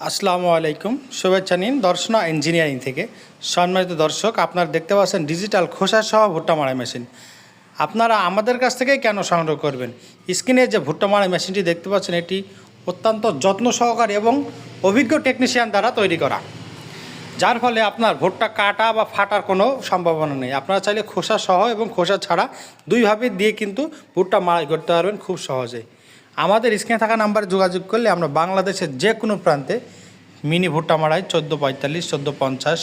আসসালামু আলাইকুম, শুভেচ্ছা নিন দর্শনা ইঞ্জিনিয়ারিং থেকে। সম্মানিত দর্শক, আপনারা দেখতে পাচ্ছেন ডিজিটাল খোসা সহ ভুট্টা মারাই মেশিন। আপনারা আমাদের কাছ থেকেই কেন সংগ্রহ করবেন? স্ক্রিনে যে ভুট্টা মারাই মেশিনটি দেখতে পাচ্ছেন, এটি অত্যন্ত যত্ন সহকারে এবং অভিজ্ঞ টেকনিশিয়ান দ্বারা তৈরি করা। যার ফলে আপনার ভুট্টা কাটা বা ফাটার কোনো সম্ভাবনা নেই। আপনারা চাইলে খোসা সহ এবং খোসা ছাড়া দুইভাবে দিয়ে কিন্তু ভুট্টা মারাই করতে পারবেন খুব সহজেই। আমাদের স্ক্রিনে থাকা নাম্বারে যোগাযোগ করলে আমরা বাংলাদেশের যে কোনো প্রান্তে মিনি ভুট্টা মারাই চোদ্দ পঁয়তাল্লিশ, চোদ্দ পঞ্চাশ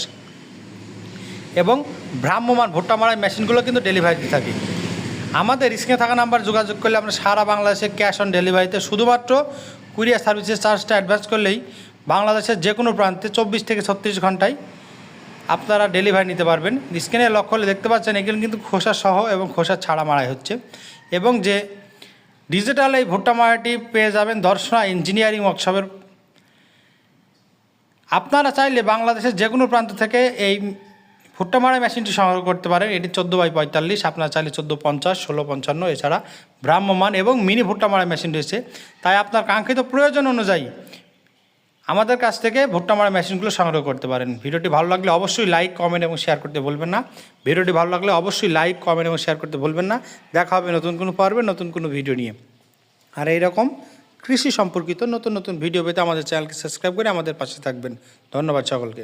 এবং ভ্রাম্যমান ভুট্টা মারাই মেশিনগুলো কিন্তু ডেলিভারি দিয়ে থাকি। আমাদের স্ক্রিনে থাকা নাম্বার যোগাযোগ করলে আমরা সারা বাংলাদেশে ক্যাশ অন ডেলিভারিতে শুধুমাত্র কুরিয়ার সার্ভিসের চার্জটা অ্যাডভান্স করলেই বাংলাদেশের যে কোনো প্রান্তে চব্বিশ থেকে ছত্রিশ ঘন্টায় আপনারা ডেলিভারি নিতে পারবেন। স্ক্রিনে লক্ষ্য হলে দেখতে পাচ্ছেন এখানে কিন্তু খোসা সহ এবং খোসা ছাড়া মারাই হচ্ছে। এবং যে ডিজিটাল এই ভুট্টা মারাটি পেয়ে যাবেন দর্শনা ইঞ্জিনিয়ারিং ওয়ার্কশপের আপনারা চাইলে বাংলাদেশের যে কোনো প্রান্ত থেকে এই ভুট্টা মারা মেশিনটি সংগ্রহ করতে পারেন। এটি চোদ্দ বাই পঁয়তাল্লিশ, আপনারা চাইলে চোদ্দ পঞ্চাশ, ষোলো পঞ্চান্ন, এছাড়া ভ্রাম্যমান এবং মিনি ভুট্টা মারা মেশিন রয়েছে। তাই আপনার কাঙ্ক্ষিত প্রয়োজন অনুযায়ী আমাদের কাছ থেকে ভুট্টা মারা মেশিনগুলো সংগ্রহ করতে পারেন। ভিডিওটি ভালো লাগলে অবশ্যই লাইক কমেন্ট এবং শেয়ার করতে বলবেন না। ভিডিওটি ভালো লাগলে অবশ্যই লাইক কমেন্ট এবং শেয়ার করতে বলবেন না। দেখা হবে নতুন কোনো পর্বে, নতুন কোনো ভিডিও নিয়ে। আর এইরকম কৃষি সম্পর্কিত নতুন নতুন ভিডিও পেতে আমাদের চ্যানেলকে সাবস্ক্রাইব করে আমাদের পাশে থাকবেন। ধন্যবাদ সকলকে।